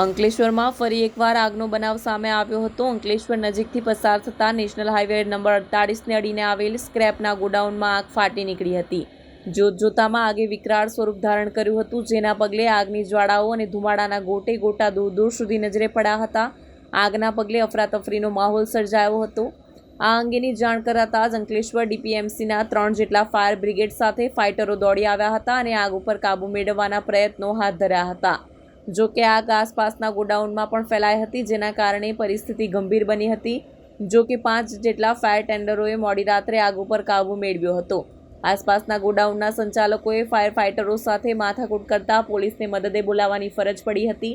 અંકલેશ્વરમાં ફરી એકવાર આગનો બનાવ સામે આવ્યો હતો. અંકલેશ્વર નજીકથી પસાર થતા નેશનલ હાઈવે નંબર અડતાળીસને અડીને આવેલ સ્ક્રેપના ગોડાઉનમાં આગ ફાટી નીકળી હતી. જોતજોતામાં આગે વિકરાળ સ્વરૂપ ધારણ કર્યું હતું, જેના પગલે આગની જ્વાળાઓ અને ધુમાડાના ગોટે ગોટા દૂર દૂર સુધી નજરે પડ્યા હતા. આગના પગલે અફરાતફરીનો માહોલ સર્જાયો હતો. આ અંગેની જાણ કરાતા જ અંકલેશ્વર ડીપીએમસીના ત્રણ જેટલા ફાયર બ્રિગેડ સાથે ફાઇટરો દોડી આવ્યા હતા અને આગ ઉપર કાબૂ મેળવવાના પ્રયત્નો હાથ ધર્યા હતા. જો કે આગ આસપાસના ગોડાઉનમાં પણ ફેલાઈ હતી, જેના કારણે પરિસ્થિતિ ગંભીર બની હતી. જો કે પાંચ જેટલા ફાયર ટેન્ડરોએ મોડી રાત્રે આગ ઉપર કાબૂ મેળવ્યો હતો. આસપાસના ગોડાઉનના સંચાલકોએ ફાયર ફાઇટરો સાથે માથાકૂટ કરતા પોલીસને મદદે બોલાવવાની ફરજ પડી હતી.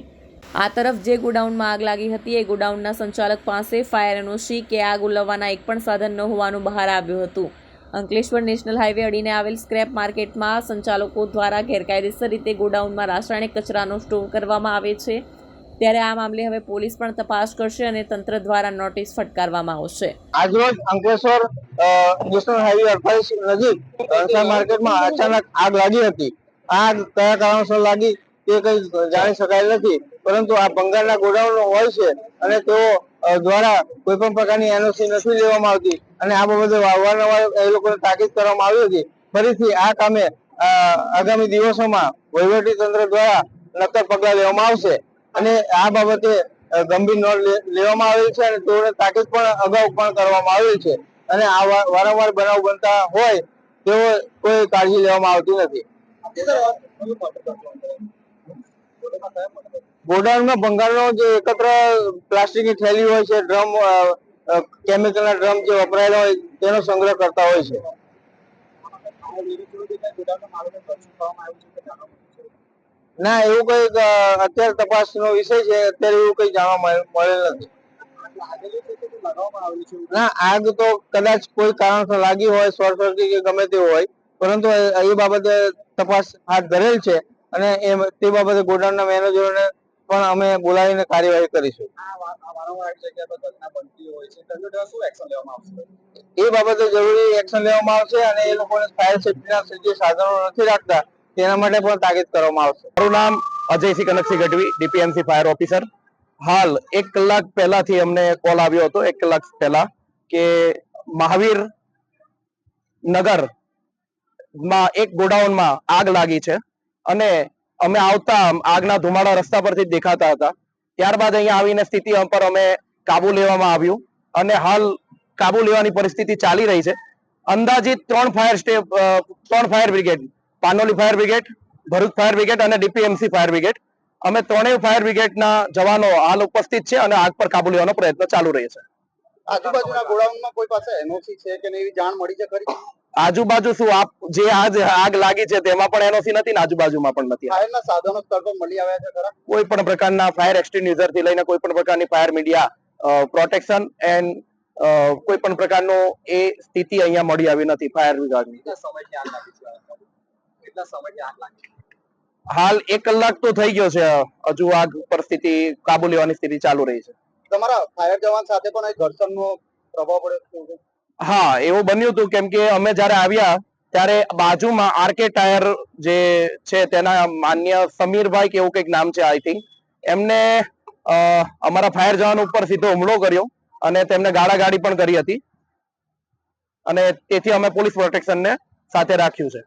આ તરફ જે ગોડાઉનમાં આગ લાગી હતી, એ ગોડાઉનના સંચાલક પાસે ફાયર એનઓસી કે આગ ઉલવવાના એક પણ સાધન ન હોવાનું બહાર આવ્યું હતું. અંકલેશ્વર નેશનલ હાઈવે અડીને આવેલ સ્ક્રેપ માર્કેટમાં સંચાલકો દ્વારા ગેરકાયદેસર રીતે ગોડાઉનમાં રાસાયણિક કચરાનો સ્ટોર કરવામાં આવે છે. ત્યારે આ મામલે હવે પોલીસ પણ તપાસ કરશે અને તંત્ર દ્વારા નોટિસ ફટકારવામાં આવશે. આજરોજ અંકલેશ્વર નેશનલ હાઈવે અડતાલીસ નજીક માર્કેટમાં અચાનક આગ લાગી હતી. આગ કયા કારણોસર લાગી તે કઈ જાણી શકાય નથી. પરંતુ આ બંગાળના ગોડાઉન હોય છે અને તેઓ દ્વારા કોઈ પણ પ્રકારની એનઓસી નથી લેવામાં આવતી. અને આ બાબતે વારંવાર એ લોકોને તાકીદ કરવામાં આવી હતી. ફરીથી આ કામે આગામી દિવસોમાં વહીવટી તંત્ર દ્વારા નક્કર પગલાં લેવામાં આવશે. અને આ બાબતે ગંભીર નોંધ લેવામાં આવેલ છે અને તેઓને તાકીદ પણ, અગાઉ પણ કરવામાં આવેલ છે. અને આ વારંવાર બનાવ બનતા હોય, તેઓ કોઈ કાળજી લેવામાં આવતી નથી. ગોડાઉનમાં ભંગારનો જે એકત્ર પ્લાસ્ટિકની થેલી હોય છે, ડ્રમ કેમિકલના ડ્રમ જે વપરાયેલા હોય, તેનો સંગ્રહ કરતા હોય છે. ના, એવું કઈ અત્યારે તપાસનો વિષય છે, અત્યારે એવું કઈ જાણવા મળે- મળેલ નથી. ના, આગ તો કદાચ કોઈ કારણસર લાગી હોય શોર્ટ સર્કિટ કે ગમે તે હોય, પરંતુ એ બાબતે તપાસ હાથ ધરેલ છે અને એ તે બાબતે ગોડાઉનના મેનેજરોને પણ અમે બોલાવીને કાર્યવાહી કરીશું. એ બાબતે જરૂરી એક્શન લેવામાં આવશે અને એ લોકોને ફાયર સેફટીના જે સાધનો નથી રાખતા તેના માટે પણ તાકીદ કરવામાં આવશે. મારું નામ Ajaysinh Kanaksinh Gadhvi DPMC fire officer હાલ એક કલાક પહેલાથી અમને કોલ આવ્યો હતો એક કલાક પહેલા કે મહાવીર નગરમાં એક ગોડાઉનમાં આગ લાગી છે અને અમે આવતા આગના ધુમાડા રસ્તા પરથી દેખાતા હતા. ત્યારબાદ અહીંયા આવીને સ્થિતિ પર અમે કાબુ લેવામાં આવ્યું અને હાલ કાબુ લેવાની પરિસ્થિતિ ચાલી રહી છે. અંદાજિત ત્રણ ફાયર સ્ટેપ ત્રણ fire brigade, Panoli fire brigade, Bharuch fire brigade અને ડીપીએમસી ફાયર બ્રિગેડ. અમે ત્રણેય ફાયર બ્રિગેડના જવાનો હાલ ઉપસ્થિત છે અને આગ પર કાબુ લેવાનો પ્રયત્ન ચાલુ રહે છે. આજુબાજુના ગોડાઉનમાં કોઈ પાસે એનઓસી છે કે એવી જાણ મળી છે ખરી? આજુબાજુ શું આપ જે આજ આગ લાગી છે તેમાં પણ એનઓસી નથી ને આજુબાજુમાં પણ નથી. ફાયરના સાધનો સ્થળ પર મળી આવ્યા છે ખરા? કોઈ પણ પ્રકારના ફાયર એક્સટિન્યુઝરથી લઈને કોઈ પણ પ્રકારની ફાયર મીડિયા પ્રોટેક્શન એન્ડ કોઈ પણ પ્રકારનો એ સ્થિતિ અહીંયા મળી આવી નથી ફાયર વિભાગની. હાલ એક કલાક તો થઈ ગયો છે હજુ આગ પરિસ્થિતિ કાબુ લેવાની સ્થિતિ ચાલુ રહી છે. તમારા ફાયર જવાન સાથે પણ ઘર્ષણનો પ્રભાવ પડ્યો હા, એવું બન્યું હતું કેમ કે અમે જ્યારે આવ્યા, ત્યારે બાજુમાં આરકે ટાયર જે છે, તેના માન્ય સમીરભાઈ કે એવું કંઈક નામ છે આઈ થિંક એમને અમારા ફાયર જવાન ઉપર સીધો હુમલો કર્યો અને તેમને ગાળાગાડી પણ કરી હતી. અને તેથી અમે પોલીસ પ્રોટેક્શનને સાથે રાખ્યું છે.